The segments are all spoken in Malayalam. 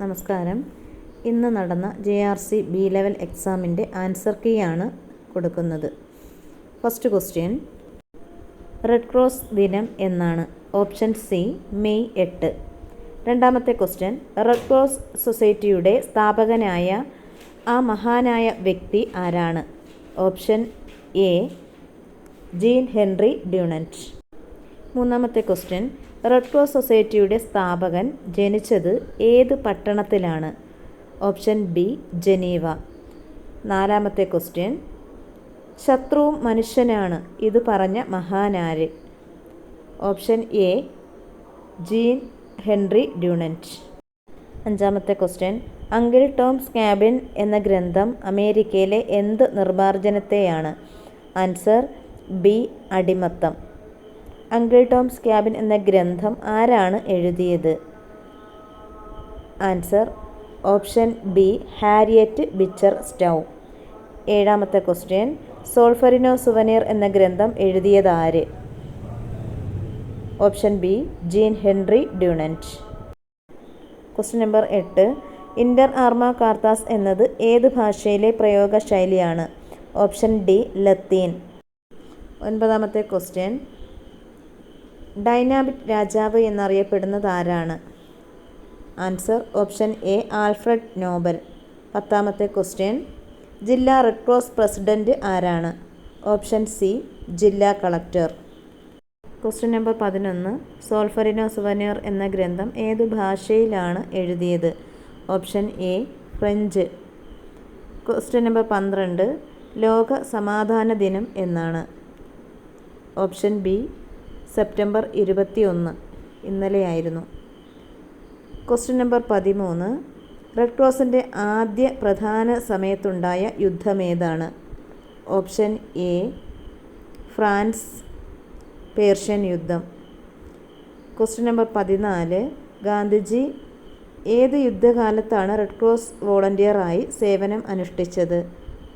നമസ്കാരം. ഇന്ന് നടന്ന J R C B level എക്സാമിന്റെ ആൻസർ കീ ആണ് കൊടുക്കുന്നത്. First question. റെഡ് ക്രോസ് ദിനം എന്നാണ്. ഓപ്ഷൻ സി മെയ് എട്ട്. രണ്ടാമത്തെ ക്വസ്റ്റ്യൻ. റെഡ് ക്രോസ് സൊസൈറ്റിയുടെ സ്ഥാപകനായ ആ മഹാനായ വ്യക്തി ആരാണ്? Option A Jean Henri Dunant മൂന്നാമത്തെ ക്വസ്റ്റ്യൻ. റെഡ് ക്രോസ് സൊസൈറ്റിയുടെ സ്ഥാപകൻ ജനിച്ചത് ഏത് പട്ടണത്തിലാണ്? Option B Geneva. നാലാമത്തെ ക്വസ്റ്റ്യൻ. ശത്രുവും മനുഷ്യനാണ് ഇത് പറഞ്ഞ മഹാനാര്? Option A Jean Henri Dunant അഞ്ചാമത്തെ ക്വസ്റ്റ്യൻ. അങ്കിൾ ടോംസ് ക്യാബിൻ എന്ന ഗ്രന്ഥം അമേരിക്കയിലെ എന്ത് നിർമാർജനത്തെയാണ് ആൻസർ ബി അടിമത്തം. അങ്കിൾ ടോംസ് ക്യാബിൻ എന്ന ഗ്രന്ഥം ആരാണ് എഴുതിയത്? Answer option B Harriet Beecher Stowe. ഏഴാമത്തെ ക്വസ്റ്റ്യൻ സോൾഫറിനോ സുവനീർ എന്ന ഗ്രന്ഥം എഴുതിയത് ആര്? Option B Jean Henri Dunant. Question number എട്ട് ഇന്റർ ആർമ കാർത്താസ് എന്നത് ഏത് ഭാഷയിലെ പ്രയോഗ ശൈലിയാണ് ഓപ്ഷൻ ഡി ലത്തീൻ. ഒൻപതാമത്തെ ക്വസ്റ്റ്യൻ ഡൈനാമിക് രാജാവ് എന്നറിയപ്പെടുന്നത് ആരാണ്? Answer option A Alfred Nobel. പത്താമത്തെ ക്വസ്റ്റ്യൻ ജില്ലാ റെഡ് ക്രോസ് പ്രസിഡന്റ് ആരാണ്? ഓപ്ഷൻ സി ജില്ലാ കളക്ടർ. ക്വസ്റ്റ്യൻ നമ്പർ പതിനൊന്ന് സോൾഫറിനോ സുവനീർ എന്ന ഗ്രന്ഥം ഏത് ഭാഷയിലാണ് എഴുതിയത്? Option A French. Question number പന്ത്രണ്ട് ലോക സമാധാന ദിനം എന്നാണ്. ഓപ്ഷൻ ബി സെപ്റ്റംബർ ഇരുപത്തി ഒന്ന് ഇന്നലെയായിരുന്നു. ക്വസ്റ്റ്യൻ നമ്പർ പതിമൂന്ന്. റെഡ് ക്രോസിന്റെ ആദ്യ പ്രധാന സമയത്തുണ്ടായ യുദ്ധമേതാണ്? ഓപ്ഷൻ എ ഫ്രാൻസ് പേർഷ്യൻ യുദ്ധം. ക്വസ്റ്റ്യൻ നമ്പർ പതിനാല്. ഗാന്ധിജി ഏത് യുദ്ധകാലത്താണ് റെഡ് ക്രോസ് വോളണ്ടിയറായി സേവനം അനുഷ്ഠിച്ചത്?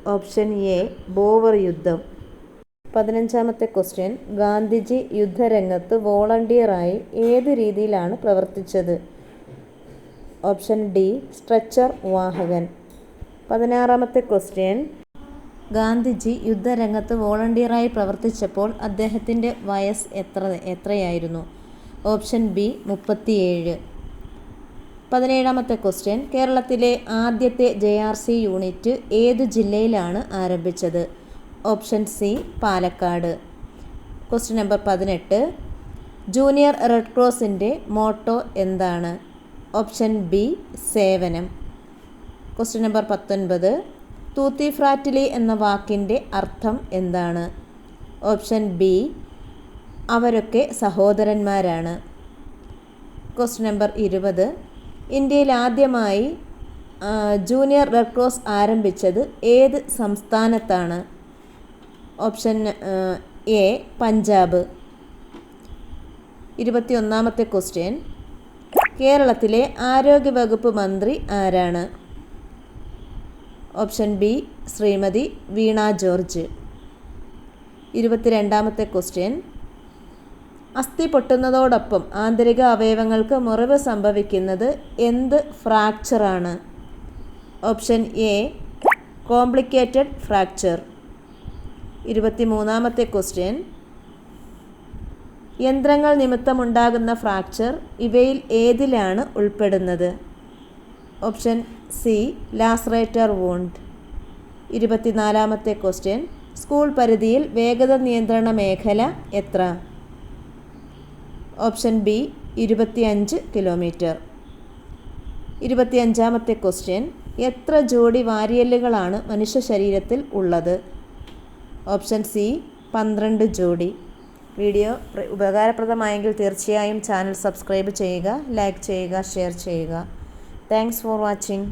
ഓപ്ഷൻ എ ബോവർ യുദ്ധം. പതിനഞ്ചാമത്തെ ക്വസ്റ്റ്യൻ ഗാന്ധിജി യുദ്ധരംഗത്ത് വോളണ്ടിയറായി ഏത് രീതിയിലാണ് പ്രവർത്തിച്ചത്? ഓപ്ഷൻ ഡി സ്ട്രെച്ചർ വാഹകൻ. പതിനാറാമത്തെ ക്വസ്റ്റ്യൻ ഗാന്ധിജി യുദ്ധരംഗത്ത് വോളണ്ടിയറായി പ്രവർത്തിച്ചപ്പോൾ അദ്ദേഹത്തിന്റെ വയസ്സ് എത്ര എത്രയായിരുന്നു? ഓപ്ഷൻ ബി മുപ്പത്തിയേഴ്. പതിനേഴാമത്തെ ക്വസ്റ്റ്യൻ കേരളത്തിലെ ആദ്യത്തെ ജെ ആർ സി യൂണിറ്റ് ഏത് ജില്ലയിലാണ് ആരംഭിച്ചത്? Option C Palakkad. Question number പതിനെട്ട്. ജൂനിയർ റെഡ് ക്രോസിന്റെ മോട്ടോ എന്താണ്? ഓപ്ഷൻ ബി സേവനം. ക്വസ്റ്റ്യൻ നമ്പർ പത്തൊൻപത്. തൂത്തി ഫ്രാറ്റിലി എന്ന വാക്കിന്റെ അർത്ഥം എന്താണ്? ഓപ്ഷൻ ബി അവരൊക്കെ സഹോദരന്മാരാണ്. ക്വസ്റ്റ്യൻ നമ്പർ ഇരുപത്. ഇന്ത്യയിൽ ആദ്യമായി ജൂനിയർ റെഡ് ക്രോസ് ആരംഭിച്ചത് ഏത് സംസ്ഥാനത്താണ്? Option A Punjab. ഇരുപത്തി ഒന്നാമത്തെ ക്വസ്റ്റ്യൻ. കേരളത്തിലെ ആരോഗ്യവകുപ്പ് മന്ത്രി ആരാണ്? Option B Shrimati Veena George. ഇരുപത്തിരണ്ടാമത്തെ ക്വസ്റ്റ്യൻ. അസ്ഥി പൊട്ടുന്നതോടൊപ്പം ആന്തരിക അവയവങ്ങൾക്ക് മുറിവ് സംഭവിക്കുന്നത് എന്ത് ഫ്രാക്ചറാണ്? Option A complicated fracture. ഇരുപത്തി മൂന്നാമത്തെ ക്വസ്റ്റ്യൻ. യന്ത്രങ്ങൾ നിമിത്തമുണ്ടാകുന്ന ഫ്രാക്ചർ ഇവയിൽ ഏതിലാണ് ഉൾപ്പെടുന്നത്? Option C lacerated wound. ഇരുപത്തിനാലാമത്തെ ക്വസ്റ്റ്യൻ. സ്കൂൾ പരിധിയിൽ വേഗത നിയന്ത്രണ മേഖല എത്ര? ഓപ്ഷൻ ബി ഇരുപത്തിയഞ്ച് കിലോമീറ്റർ. ഇരുപത്തിയഞ്ചാമത്തെ ക്വസ്റ്റ്യൻ. എത്ര ജോഡി വാരിയല്ലുകളാണ് മനുഷ്യ ശരീരത്തിൽ ഉള്ളത്? ഓപ്ഷൻ സി പന്ത്രണ്ട് ജോഡി. വീഡിയോ ഉപകാരപ്രദമായെങ്കിൽ തീർച്ചയായും ചാനൽ സബ്സ്ക്രൈബ് ചെയ്യുക ലൈക്ക് ചെയ്യുക ഷെയർ ചെയ്യുക. Thanks for watching.